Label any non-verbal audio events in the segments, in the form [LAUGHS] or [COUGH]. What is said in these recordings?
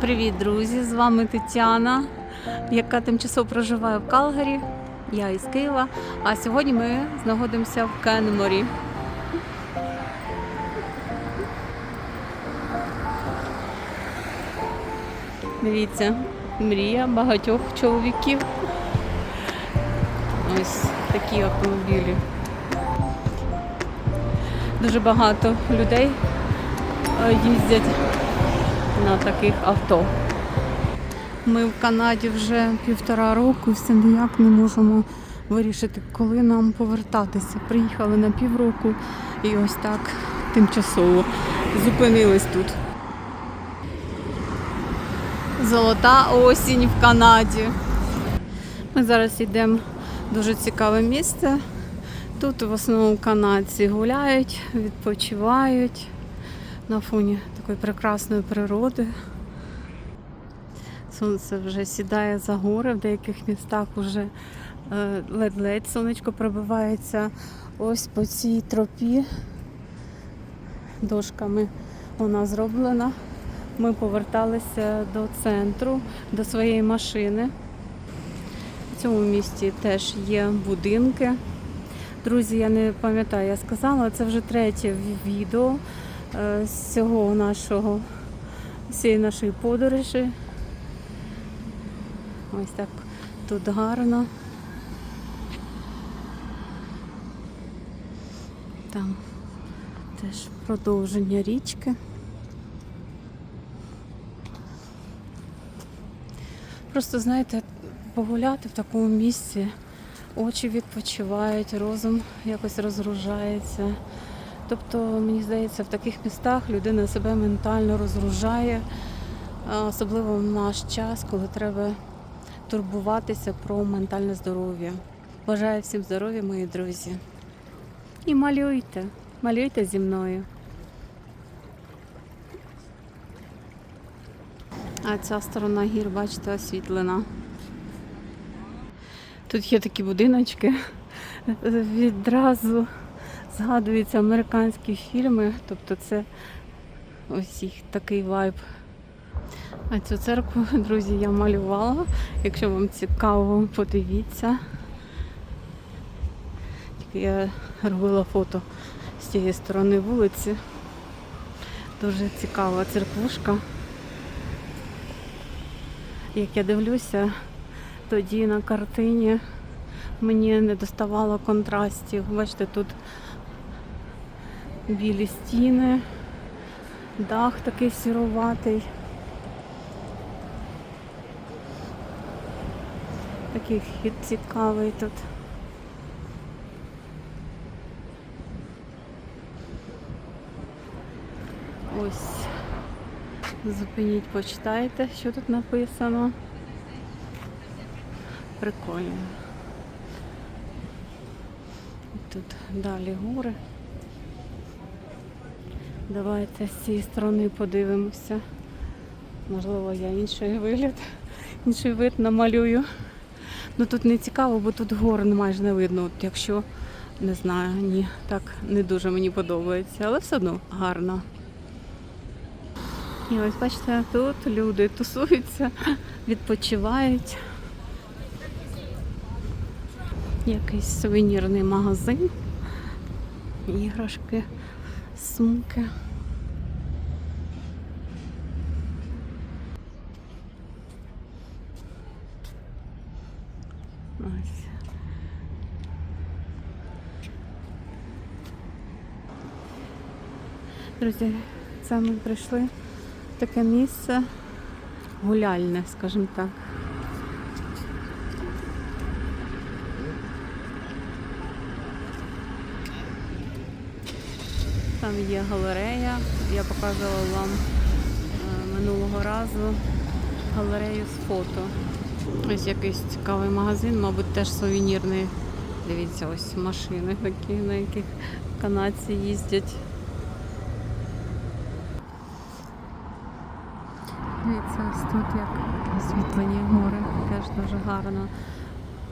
Привіт, друзі! З вами Тетяна, яка тимчасово проживає в Калгарі. Я із Києва. А сьогодні ми знаходимося в Кенморі. Дивіться, мрія багатьох чоловіків. Ось такі автомобілі. Дуже багато людей е, їздять на таких авто. Ми в Канаді вже півтора року все ніяк не можемо вирішити, коли нам повертатися. Приїхали на півроку і ось так тимчасово зупинились тут. Золота осінь в Канаді. Ми зараз йдемо в дуже цікаве місце. Тут в основному канадці гуляють, відпочивають на фоні такої прекрасної природи. Сонце вже сідає за гори, в деяких містах вже е, ледь-ледь сонечко пробивається ось по цій тропі. Дошками вона зроблена. Ми поверталися до центру, до своєї машини. В цьому місті теж є будинки. Друзі, я не пам'ятаю, я сказала, це вже третє відео з цього нашого цієї нашої подорожі. Ось так тут гарно. Там теж продовження річки. Просто, знаєте, погуляти в такому місці, очі відпочивають, розум якось розгружається. Тобто, мені здається, в таких містах людина себе ментально розгружає, особливо в наш час, коли треба турбуватися про ментальне здоров'я. Бажаю всім здоров'я, мої друзі. І малюйте, малюйте зі мною. А ця сторона гір, бачите, освітлена. Тут є такі будиночки. Відразу згадуються американські фільми, тобто це ось їх такий вайб. А цю церкву, [LAUGHS] друзі, я малювала. Якщо вам цікаво, подивіться. Тільки я робила фото з цієї сторони вулиці. Дуже цікава церквушка. Як я дивлюся, тоді на картині мені не доставало контрастів. Бачите, тут білі стіни, дах такий сіруватий. Такий вхід цікавий тут. Ось. Зупиніть, почитайте, що тут написано. Прикольно. Тут далі гори. Давайте з цієї сторони подивимося. Можливо, я інший вигляд, інший вид намалюю. Ну тут не цікаво, бо тут гор майже не видно. От якщо не знаю, ні, так не дуже мені подобається, але все одно гарно. І ось бачите, тут люди тусуються, відпочивають. Якийсь сувенірний магазин, іграшки, сумки. Ось. Друзі, це ми прийшли в таке місце гуляльне, скажімо так. Там є галерея. Я показувала вам е, минулого разу галерею з фото. Ось якийсь цікавий магазин, мабуть, теж сувенірний. Дивіться, ось машини такі, на яких канадці їздять. Дивіться, ось тут як освітлені гори, теж дуже гарно.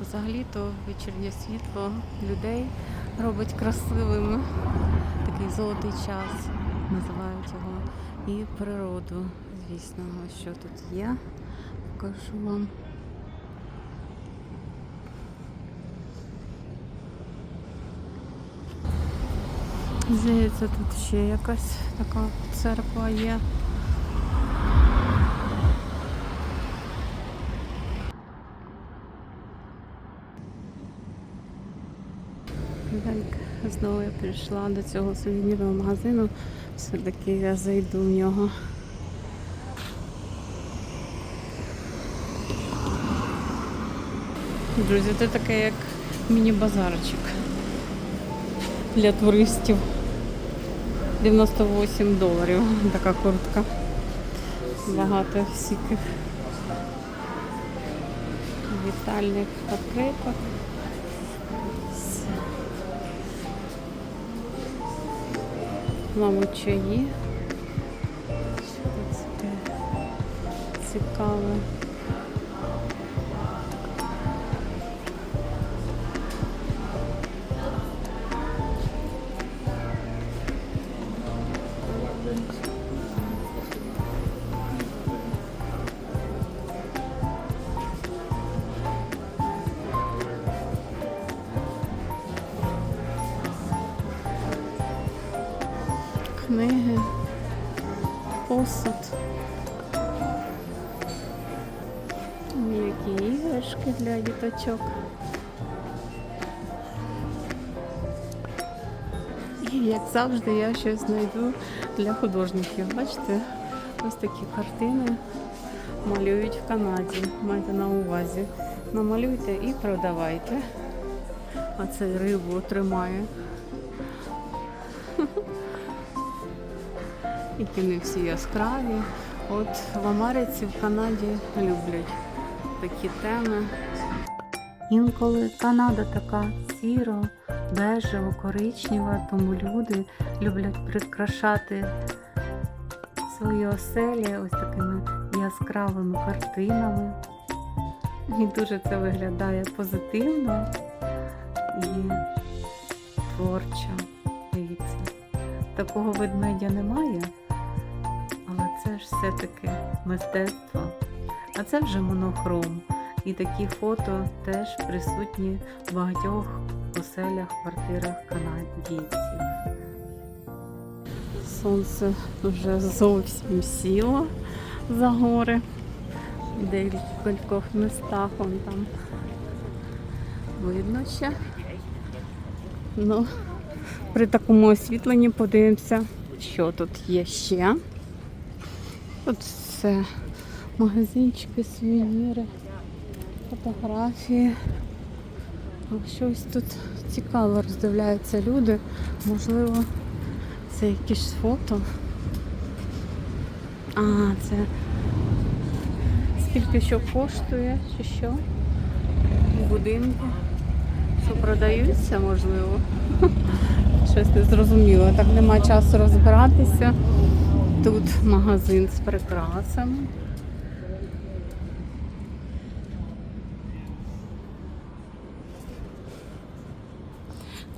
Взагалі-то вечірнє світло людей робить красивими. Такий золотий час називають його. І природу, різного, що тут є. Покажу вам. Здається, тут ще якась така церква є. Так, знову я прийшла до цього сувенірного магазину. Все-таки я зайду в нього. Друзі, це таке як міні-базарчик для туристів. 98 доларів така куртка. Багато всяких вітальних відкриток. Мабуть, чаї. Що тут таке цікаве? Книги, посуд. Які іграшки для діточок. І як завжди я щось знайду для художників. Бачите, ось такі картини малюють в Канаді. Майте на увазі. Намалюйте і продавайте. А це рибу тримає. Які не всі яскраві. От в Америці, в Канаді люблять такі теми. Інколи Канада така сіро, бежево, коричнева, тому люди люблять прикрашати свої оселі ось такими яскравими картинами. І дуже це виглядає позитивно і творчо. Дивіться, такого ведмедя немає, ж все-таки мистецтво. А це вже монохром. І такі фото теж присутні в багатьох оселях, квартирах канадійців. Сонце вже зовсім сіло за гори. Декількох містах вон там видно ще. Ну, при такому освітленні подивимося, що тут є ще. Тут все магазинчики, сувеніри, фотографії. Щось тут цікаво роздивляються люди. Можливо, це якісь фото. А, це скільки що коштує, чи що? В будинку. Що продаються, можливо. [LAUGHS] Щось не зрозуміло. Так нема часу розбиратися. Тут магазин з прикрасами.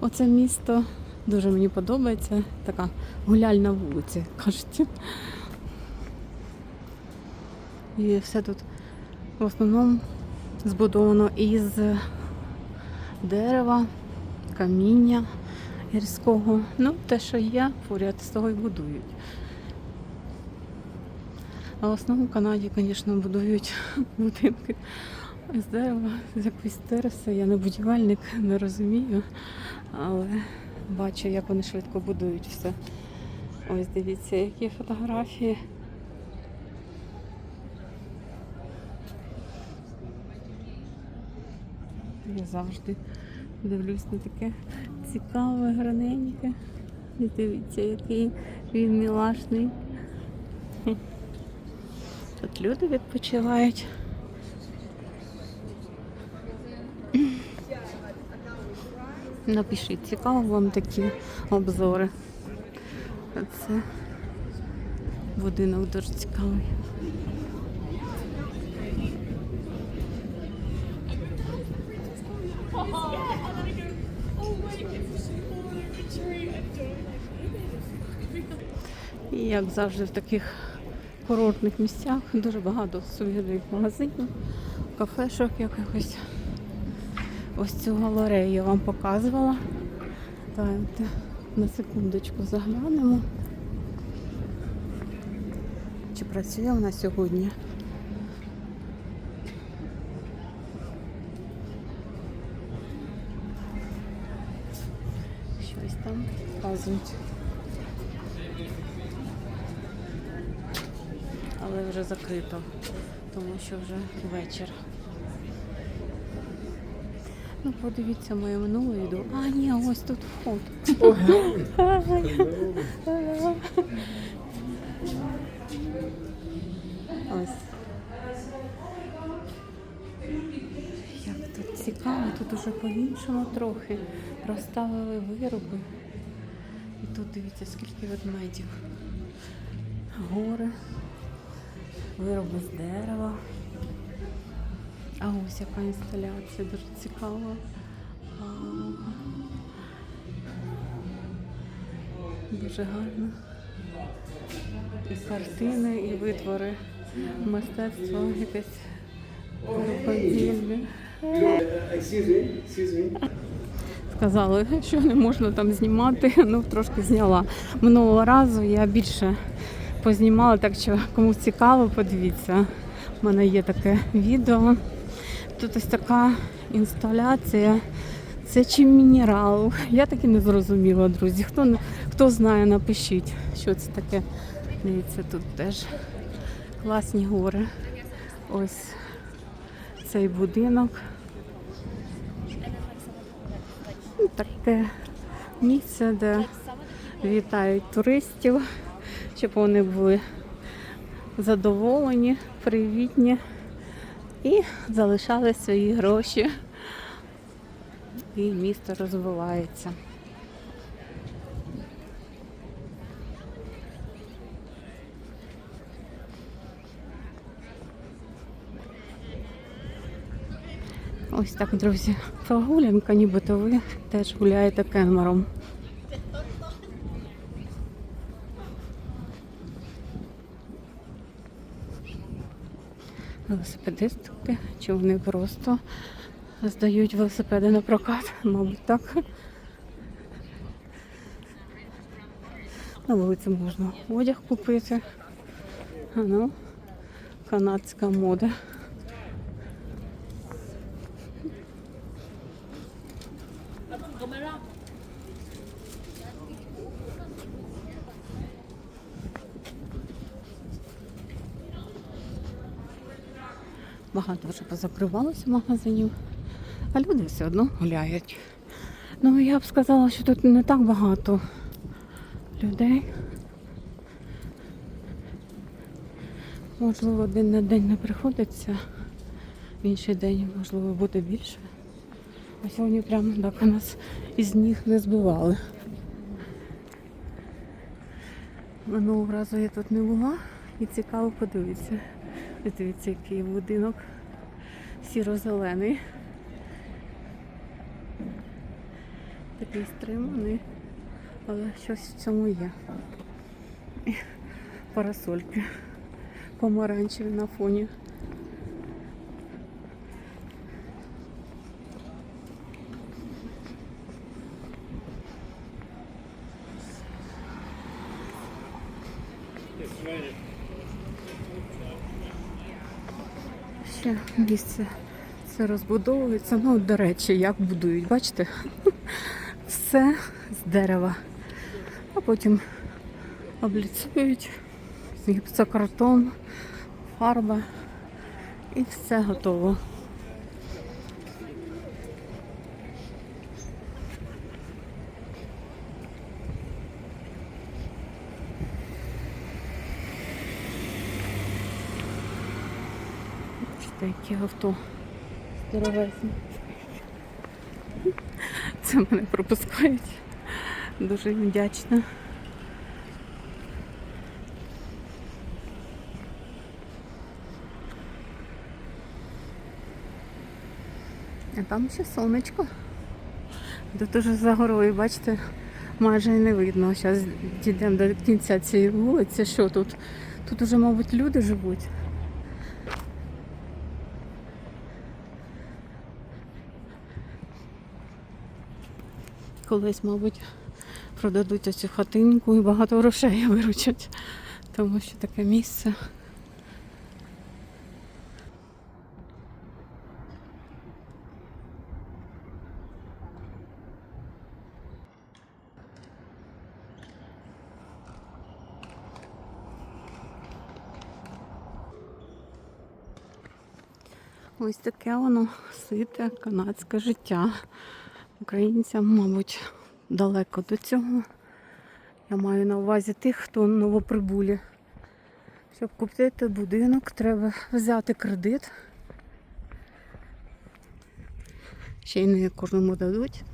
Оце місто дуже мені подобається. Така гуляльна вулиця, кажуть. І все тут в основному збудовано із дерева, каміння гірського. Ну, те, що є, поряд з того і будують. А в основному в Канаді, звісно, будують [LAUGHS] будинки з дерева, з якоїсь тереси. Я не будівельник, не розумію, але бачу, як вони швидко будують все. Ось дивіться, які фотографії. Я завжди дивлюсь на таке цікаве граненьке. І дивіться, який він мілашний. Тут люди відпочивають. Напишіть, цікаво вам такі обзори. Це будинок дуже цікавий. Як завжди в таких курортних місцях дуже багато сувенірних магазинів, кафешок якихось. Ось цю галерею я вам показувала. Давайте на секундочку заглянемо. Чи працює вона сьогодні? Щось там показують. Але вже закрито, тому що вже вечір. Ну, подивіться моє минуле відео. А, ні, ось тут вход. Ось. Як тут цікаво, тут уже по-іншому трохи розставили вироби. І тут дивіться, скільки ведмедів. Гори, вироби з дерева. А ось яка інсталяція, дуже цікава. Дуже гарно. І картини, і витвори. Мистецтво якесь me. Сказали, що не можна там знімати. Ну, трошки зняла. Минулого разу я більше познімала, так що кому цікаво, подивіться. У мене є таке відео. Тут ось така інсталяція. Це чи мінерал? Я таки не зрозуміла, друзі. Хто, хто знає, напишіть, що це таке. Дивіться, тут теж класні гори. Ось цей будинок. Таке місце, де вітають туристів, щоб вони були задоволені, привітні і залишали свої гроші. І місто розвивається. Ось так, друзі, прогулянка, нібито ви теж гуляєте кенмером. Велосипедистки, чи вони просто здають велосипеди на прокат, мабуть, так. На вулиці можна одяг купити. Ну, канадська мода. Багато вже позакривалося магазинів, а люди все одно гуляють. Ну, я б сказала, що тут не так багато людей. Можливо, один на день не приходиться, в інший день, можливо, буде більше. А сьогодні прямо так у нас із ніг не збивали. Минулого разу я тут не була і цікаво подивитися. Дивіться, який будинок сіро-зелений. Такий стриманий, але щось в цьому є. Парасольки помаранчеві на фоні. Ще місце все розбудовується. Ну, до речі, як будують, бачите? [LAUGHS] Все з дерева. А потім обліцюють, гіпсокартон, фарба і все готово. Бачите, які авто здоровезні. Це мене пропускають. Дуже їм вдячна. А там ще сонечко. Тут уже за горою, бачите, майже і не видно. Зараз дійдемо до кінця цієї вулиці, що тут Тут уже, мабуть, люди живуть. Колись, мабуть, продадуть оцю хатинку і багато грошей [LAUGHS] виручать, тому що таке місце. Ось таке воно сите канадське життя. Українцям, мабуть, далеко до цього. Я маю на увазі тих, хто новоприбулі. Щоб купити будинок, треба взяти кредит. Ще й не кожному дадуть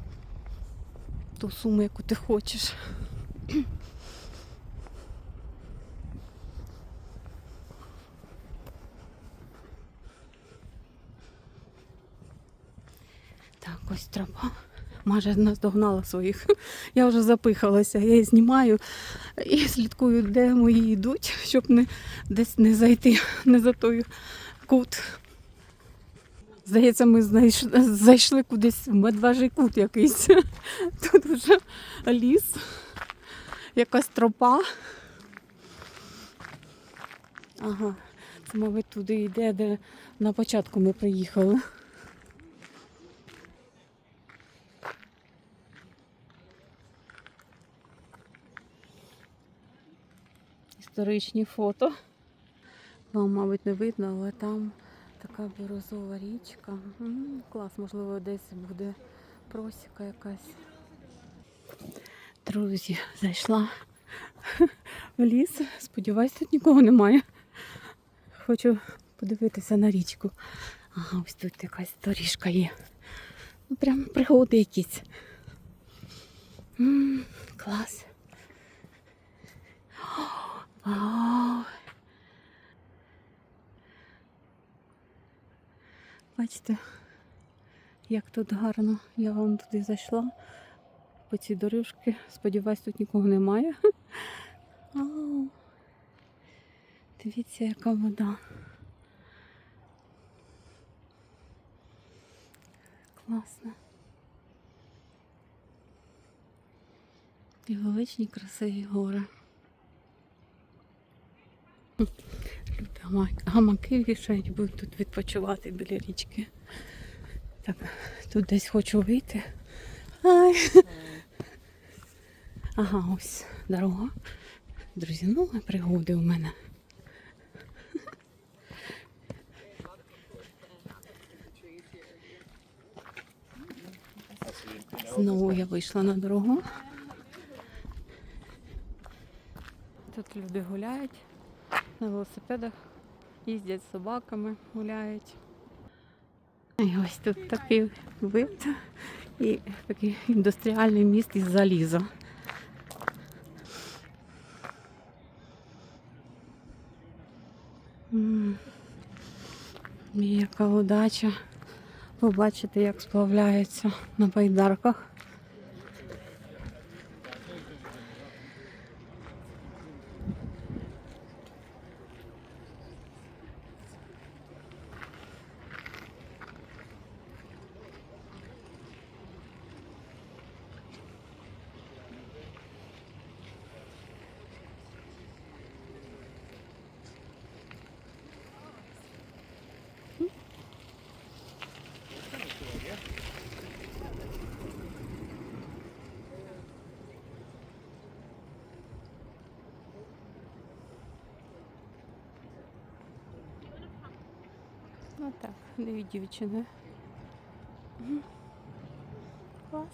ту суму, яку ти хочеш. Так, ось тропа. Майже наздогнала своїх. [LAUGHS] Я вже запихалася, я її знімаю і слідкую, де мої йдуть, щоб не десь не зайти [LAUGHS] не за той кут. Здається, ми знайшли, зайшли кудись в медвежий кут якийсь. [LAUGHS] Тут вже ліс, якась тропа. Ага, це, мабуть, туди йде, де на початку ми приїхали. Історичні фото. Вам, мабуть, не видно, але там така бірозова річка. М, Клас, можливо, десь буде просіка якась. Друзі, зайшла в ліс. Сподіваюсь, тут нікого немає. Хочу подивитися на річку. Ага, ось тут якась доріжка є. Ну, прям пригоди якісь. М, Клас. Вау. Бачите, як тут гарно. Я вон туди зайшла по цій дорожці. Сподіваюсь, тут нікого немає. [LAUGHS] Вау. Дивіться, яка вода. Класно. І величні красиві гори. Люди гамаки вішають, будуть тут відпочивати біля річки. Так, тут десь хочу вийти. Ай. Ага, ось дорога. Друзі, ну пригоди у мене. Знову я вийшла на дорогу. Тут люди гуляють на велосипедах, їздять з собаками, гуляють. І ось тут такий вид і такий індустріальний міст із заліза. Яка удача побачити, як сплавляються на байдарках. Ну так, дві дівчини. Клас.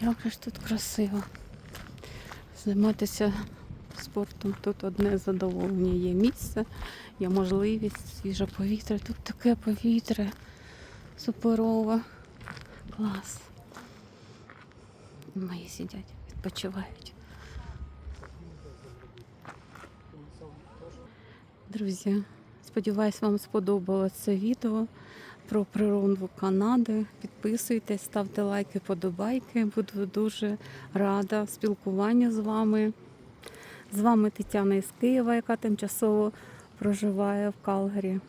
Як же тут красиво. Займатися спортом тут одне задоволення. Є місце, є можливість, свіже повітря. Тут таке повітря суперове. Клас. Мої сидять, відпочивають. Друзі, сподіваюсь, вам сподобалось це відео про природу Канади. Підписуйтесь, ставте лайки, подобайки. Буду дуже рада спілкуванню з вами. З вами Тетяна із Києва, яка тимчасово проживає в Калгарі.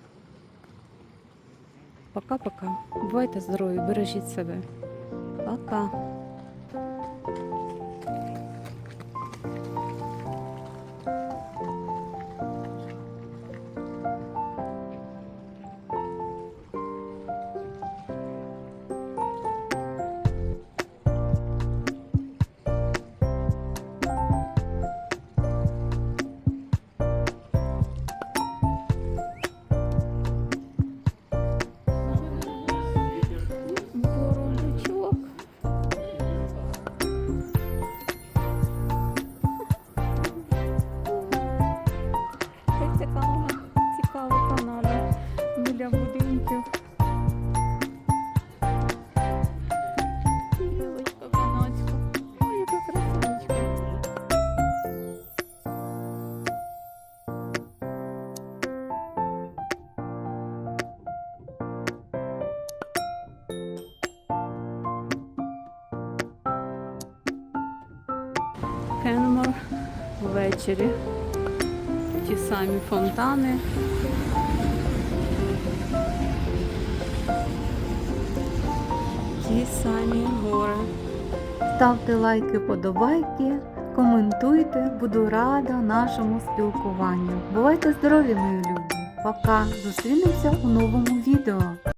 Пока-пока. Бувайте здорові, бережіть себе. Пока. Ввечері. Ті самі фонтани. Ті самі гори. Ставте лайки, подобайки, коментуйте, буду рада нашому спілкуванню. Бувайте здорові, мої любі! Пока! Зустрінемося у новому відео.